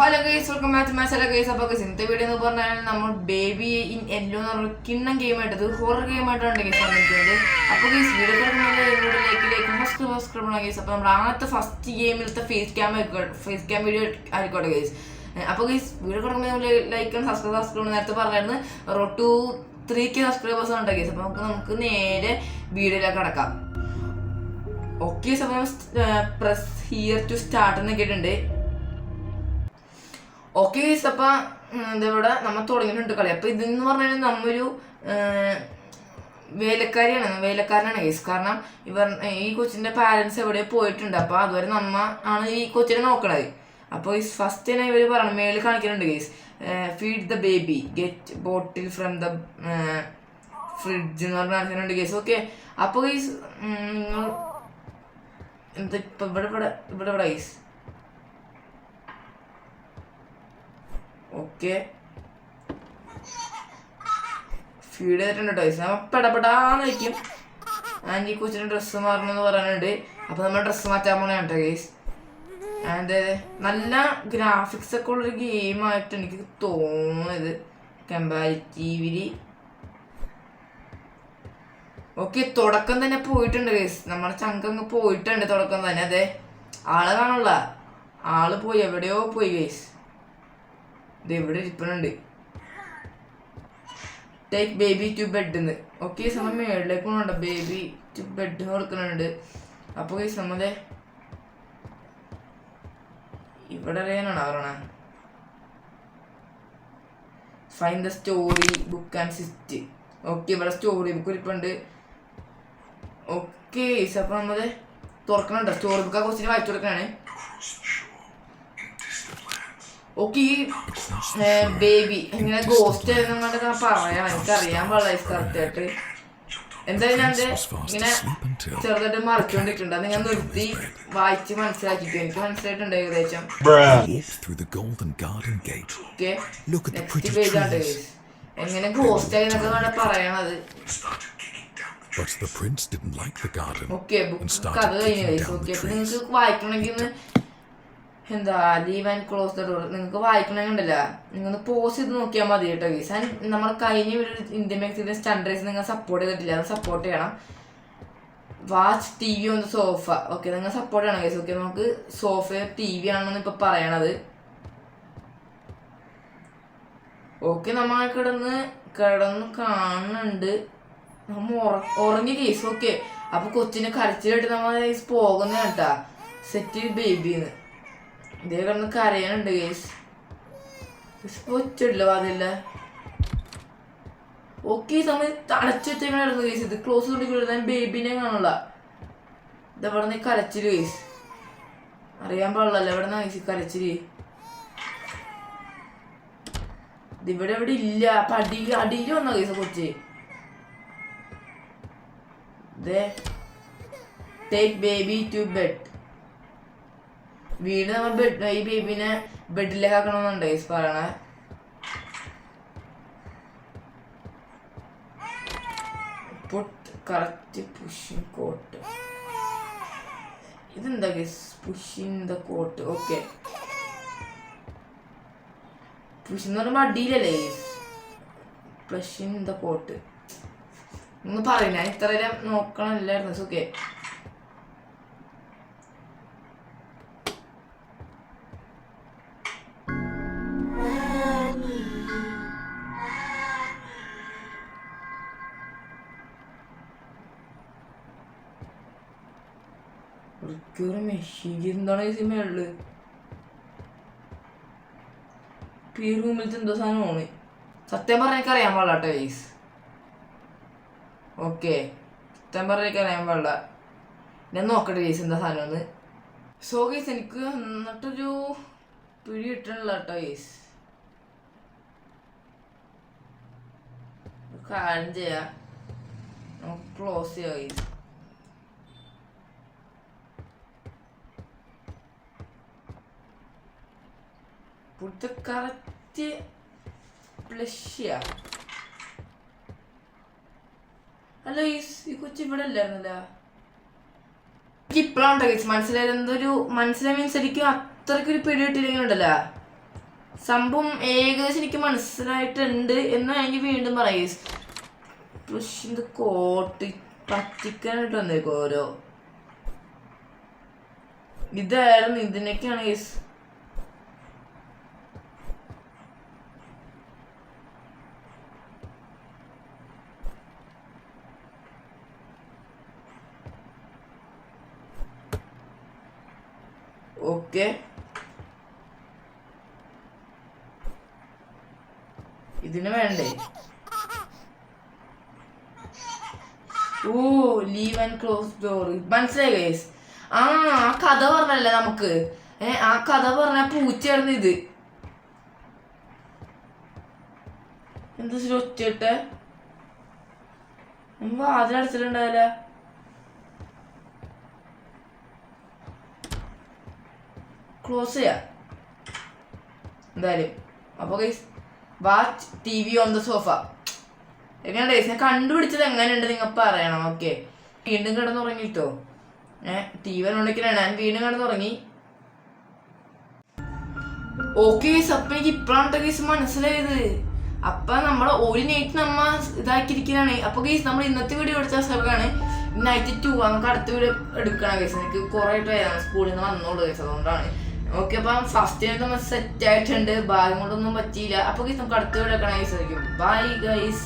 Hello guys welcome back channel guys അപ്പോൾ guys ഇന്നത്തെ video എന്ന് പറഞ്ഞാൽ നമ്മൾ ബേബി ഇൻ എല്ലോ എന്ന് പറഞ്ഞ കിണ്ണം ഗെയിം ആയിട്ട് ഹോറർ ഗെയിം ആയിട്ടാണ് ഗൈസ് വന്നിരിക്കുന്നത്. അപ്പോൾ ഗൈസ് വീഡിയോ ലൈക്കിലേക്ക് ഫസ്റ്റ് ആണ് ഗൈസ് അപ്പോൾ നമ്മൾ ആദ്യത്തെ ഫസ്റ്റ് ഗെയിമിലത്തെ ഫേസ് ക്യാം ആയിക്കോട്ടെ ഫേസ് ക്യാം വീഡിയോ ആയിക്കോട്ടെ ഗൈസ് അപ്പോൾ ഗൈസ് വീഡിയോ കൊടുക്കുമ്പോൾ ലൈക്കും സബ്സ്ക്രൈബ് സബ്സ്ക്രൈബ് നേരത്തെ പറഞ്ഞായിരുന്നു റോ ടു ത്രീ കെ സബ്സ്ക്രൈബേഴ്സ് ഉണ്ട് ഗൈസ് അപ്പോൾ നമുക്ക് നമുക്ക് നേരെ വീഡിയോയിലേക്ക് കടക്കാം. ഓക്കെ സമയം പ്രസ് ഹിയർ ടു സ്റ്റാർട്ട് എന്ന് കേട്ടിട്ടുണ്ട്. ഓക്കെ ഇപ്പൊ എന്താ ഇവിടെ നമ്മൾ തുടങ്ങിയിട്ടുണ്ട് കളി. അപ്പൊ ഇതെന്ന് പറഞ്ഞാൽ നമ്മൊരു വേലക്കാരിയാണ്. വേലക്കാരനാണ് കേസ് കാരണം ഇവർ ഈ കൊച്ചിന്റെ പാരന്റ്സ് എവിടെ പോയിട്ടുണ്ട്. അപ്പൊ അതുവരെ നമ്മ ആണ് ഈ കൊച്ചിനെ നോക്കണത്. അപ്പോൾ ഈ ഫസ്റ്റ് തന്നെ ഇവർ പറഞ്ഞു മേളിൽ കാണിക്കുന്നുണ്ട് case feed the baby get bottle from the fridge എന്ന് പറഞ്ഞ് കാണിക്കുന്നുണ്ട് കേസ് ഓക്കെ. അപ്പോൾ ഗൈസ് നിങ്ങൾ എന്താ ഇപ്പൊ ഇവിടെ ഇവിടെ ഇവിടെ ഇവിടെ ഗൈസ് ഓക്കെ. ഫീഡ് ചെയ്തിട്ടുണ്ട് കേട്ടോ നമ്മൾ പെടപെടാന്ന് വയ്ക്കും ആന്റി കൊച്ചിന് ഡ്രസ്സ് മാറണമെന്ന് പറയാനുണ്ട് അപ്പോൾ നമ്മൾ ഡ്രസ്സ് മാറ്റാൻ പോണേ കേട്ടോ ആൻഡ് നല്ല ഗ്രാഫിക്സ് ഒക്കെ ഉള്ളൊരു ഗെയിമായിട്ട് എനിക്ക് തോന്നുന്നത്. കമ്പാരിറ്റീവിലി ഓക്കെ തുടക്കം തന്നെ പോയിട്ടുണ്ട് ഗൈസ് നമ്മുടെ ചങ്കങ്ങ് പോയിട്ടുണ്ട് തുടക്കം തന്നെ. അതെ. ആൾ കാണുള്ള ആൾ പോയി എവിടെയോ പോയി ഗൈസ് ഇത് ഇവിടെ ഇരിപ്പണുണ്ട് ടേക്ക് ബേബി ടു ബെഡ് എന്ന് ഓക്കെ സമയം മേളിലേക്ക് കൊണ്ടുണ്ട് ബേബി ടു ബെഡ് കൊടുക്കുന്നുണ്ട് അപ്പോൾ ഈ സമതെ ഇവിടെ അറിയാനാണ് പറയണ find the story book and sit okay ഇവിടെ സ്റ്റോറി ബുക്ക് ഇരിപ്പുണ്ട്. ഓക്കെ അപ്പൊ നമ്മൾ തുറക്കണുണ്ടോ. സ്റ്റോറി ബുക്ക് ആ ക്വസ്റ്റിന് വായിച്ചു കൊടുക്കണേ. ഓക്കെ ഈ ബേബി ഇങ്ങനെ ഗോസ്റ്റ് എന്നൊക്കെ പറയാം. എനിക്കറിയാൻ പാടില്ല കറക്റ്റ് ആയിട്ട്. എന്തായാലും ഞാൻ ഇങ്ങനെ ചെറുതായിട്ട് മറിച്ചുകൊണ്ടിട്ടുണ്ട് അത് ഞാൻ നിർത്തി വായിച്ച് മനസ്സിലാക്കിട്ടു എനിക്ക് മനസ്സിലായിട്ടുണ്ട് ഏകദേശം. നെക്സ്റ്റ്. എങ്ങനെ ഗോസ്റ്റ് ആയി എന്നൊക്കെ പറയണത്. But the prince didn't like the garden okay, and book started കഥ കഴിഞ്ഞു. kicking down okay the trees. എന്താ leave and close the door നിങ്ങൾക്ക് നിങ്ങൾ ഒന്ന് പോസ് ചെയ്ത് നോക്കിയാൽ മതി കേട്ടോ ഗീസ് ആൻഡ് നമ്മൾ കഴിഞ്ഞ ഒരു ഇന്ത്യൻ മാക്സിന്റെ സ്റ്റണ്ടേഴ്സ് നിങ്ങൾ സപ്പോർട്ട് ചെയ്തിട്ടില്ല. അത് സപ്പോർട്ട് ചെയ്യണം. വാച്ച് ടി വി ഒന്ന് സോഫ ഓക്കെ നിങ്ങൾ സപ്പോർട്ട് ചെയ്യണം ഗൈസ് ഓക്കെ നമുക്ക് സോഫ ടി വി ആണെന്ന് ഇപ്പൊ പറയണത്. ഓക്കെ നമ്മൾ കിടന്ന് കിടന്ന് കാണുന്നുണ്ട് നമ്മ ഉറ- ഉറങ്ങി കേസ് ഓക്കെ അപ്പൊ കൊച്ചിനെ കരച്ചിലായിട്ട് നമ്മൾ ഗൈസ് പോകുന്ന കേട്ടാ. സെറ്റ് ബേബിന്ന് ഇതേ കിടന്ന് കരയാനുണ്ട് ഗേസ് ഒച്ചിട്ടില്ല വാതില്ല ഓക്കെ സമയം അടച്ചു വെച്ചേക്കണായിരുന്നു ഗൈസ് ഇത് ക്ലോസ് കൊണ്ടിരിക്കുന്നത് ഞാൻ ബേബിനെ കാണുള്ള. ഇതെവിടെ നിന്ന് കരച്ചിൽ ഗേസ് അറിയാൻ പാടില്ലല്ലോ എവിടെ നിന്നാ ഗേസ് കരച്ചിൽ? ഇതിവിടെ എവിടെ ഇല്ല. അപ്പൊ അടി അടിയിൽ വന്ന കേസ് കൊച്ചി? ടേക്ക് ബേബി ടു ബെഡ് വീട് നമ്മൾ ഈ ബേബിനെ ബെഡിലേക്ക് ആക്കണമെന്നുണ്ട് ഈസ് പറയണേ. പുട്ട് കറക്റ്റ് കോട്ട് ഇതെന്താ ദ കോട്ട് ഓക്കെ പുഷ് എന്ന് അടിയിലല്ലേ പ്ലഷ് ഇൻ ദ കോട്ട് ഒന്ന് പറയും ഞാൻ ഇത്ര നോക്കണല്ലായിരുന്നു സുഖേ ഒരു മെഷീൻ എന്താണ് ഈ സിനിമയുള്ളത് ഈ റൂമിലത്തെ എന്തോ സാധനമാണ് സത്യം പറഞ്ഞാൽ എനിക്ക് അറിയാൻ പാടില്ല കേട്ടോ വൈസ് ഓക്കെ സത്യം പറഞ്ഞാൽ എനിക്ക് അറിയാൻ പാടില്ല. ഞാൻ നോക്കട്ടെ വൈസ് എന്താ സാധനം സോ ഗൈസ് എനിക്ക് എന്നിട്ടൊരു പിടി കിട്ടണില്ല കേട്ടോ വൈസ് കാര്യം ചെയ്യാം. നമുക്ക് ക്ലോസ് ചെയ്യാം ഗൈസ് ഇവിടുത്തെ കറക്റ്റ് പ്ലഷ്യ അല്ല ഈ കൊച്ചു ഇവിടെ അല്ലായിരുന്നല്ല? ഇപ്പോഴാണ് ഗൈസ് മനസ്സിലായത് എന്തൊരു മനസ്സിലായ മീൻസ് എനിക്ക് അത്രയ്ക്കൊരു പിടി കിട്ടിയില്ലെങ്കിലുണ്ടല്ലോ? സംഭവം ഏകദേശം എനിക്ക് മനസ്സിലായിട്ടുണ്ട് എന്ന് എനിക്ക് വീണ്ടും പറയും പക്ഷെ ഇത് കോട്ട് പറ്റിക്കാനായിട്ട് വന്നേക്കോ ഓരോ. ഇതായിരുന്നു ഇതിനൊക്കെയാണ് കേസ് ഓക്കെ ഇതിന് വേണ്ടേ? ഓ ലീവ് ആൻഡ് ക്ലോസ് ഡോർ മനസ്സിലായി ഗൈസ് ആ ആ കഥ പറഞ്ഞല്ലേ നമുക്ക്? ഏ ആ കഥ പറഞ്ഞ പൂച്ചയായിരുന്നു ഇത്. എന്താ ഒറ്റട്ടെ വാതിലടച്ചിട്ടുണ്ടാവില്ല. ക്ലോസ് ചെയ്യാം. എന്തായാലും. അപ്പോൾ guys watch T V on the sofa എങ്ങനെയാണ് ഗൈസ് ഞാൻ കണ്ടുപിടിച്ചത് എങ്ങനെയുണ്ട് നിങ്ങൾ പറയണം ഓക്കെ വീണ്ടും കിടന്നുറങ്ങിട്ടോ? ഏഹ് ടി വി ഉണ്ടെങ്കിലാണ് ഞാൻ വീണ്ടും കിടന്നുറങ്ങി. ഓക്കെ ഗൈസ് അപ്പൊ എനിക്ക് ഇപ്പോഴാണ് ഗൈസ് മനസ്സിലായത്. അപ്പൊ നമ്മളെ ഒരു നൈറ്റ് നമ്മ ഇതാക്കിയിരിക്കലാണ്. അപ്പൊ ഗൈസ് നമ്മൾ ഇന്നത്തെ വീഡിയോ എടുത്ത സ്ഥലമാണ് നൈറ്റ് ടു നമുക്ക് അടുത്ത വീഡിയോ എടുക്കണം ഗൈസ് എനിക്ക് കുറെ ആയിട്ട് സ്കൂളിൽ നിന്ന് വന്നോളൂ ഗൈസ് അതുകൊണ്ടാണ്. ഓക്കെ അപ്പം ഫസ്റ്റ് നമ്മൾ സെറ്റ് ആയിട്ടുണ്ട്. ബാഗ് കൊണ്ടൊന്നും പറ്റിയില്ല. അപ്പൊ നമുക്ക് അടുത്ത വീഡിയോ എടുക്കണം ഗൈസ് ബൈ ഗൈസ്